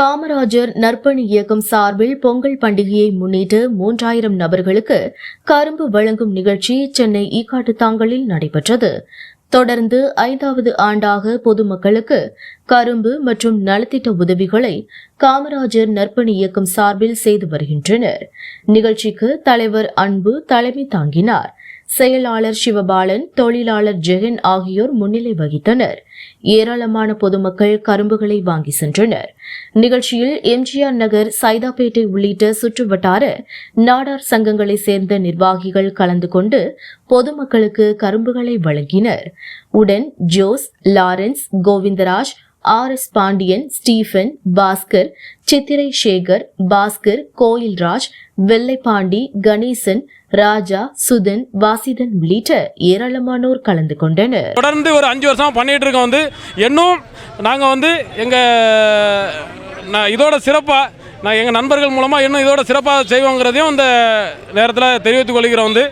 காமராஜர் நற்பணி இயக்கம் சார்பில் பொங்கல் பண்டிகையை முன்னிட்டு மூன்றாயிரம் நபர்களுக்கு கரும்பு வழங்கும் நிகழ்ச்சி சென்னை ஈக்காட்டுத்தாங்கலில் நடைபெற்றது. தொடர்ந்து ஐந்தாவது ஆண்டாக பொதுமக்களுக்கு கரும்பு மற்றும் நலத்திட்ட உதவிகளை காமராஜர் நற்பணி இயக்கம் சார்பில் செய்து வருகின்றனர். நிகழ்ச்சிக்கு தலைவர் அன்பு தலைமை தாங்கினார். செயலாளர் சிவபாலன் தொழிலாளர் ஜெகன் ஆகியோர் முன்னிலை வகித்தனர். ஏராளமான பொதுமக்கள் கரும்புகளை வாங்கி சென்றனர். நிகழ்ச்சியில் எம்ஜிஆர் நகர் சைதாப்பேட்டை உள்ளிட்ட சுற்றுவட்டார நாடார் சங்கங்களை சேர்ந்த நிர்வாகிகள் கலந்து கொண்டு பொதுமக்களுக்கு கரும்புகளை வழங்கினர். உடன் Jose Lawrence Govindaraj R S Pandian Stephen Bhaskar Chithirai Sekar Bhaskar Koilraj Vellaipandi Ganesan Raja Suthan Vasithan உள்ளிட்ட ஏராளமானோர் கலந்து கொண்டனர். தொடர்ந்து ஒரு அஞ்சு வருஷம் பண்ணிட்டு இருக்கோம் வந்து. இன்னும் நாங்கள் வந்து எங்கள் நான் இதோட சிறப்பாக நான் எங்கள் நண்பர்கள் மூலமாக இன்னும் இதோட சிறப்பாக செய்வோங்கிறதையும் இந்த நேரத்தில் தெரிவித்துக் கொள்கிறோம் வந்து.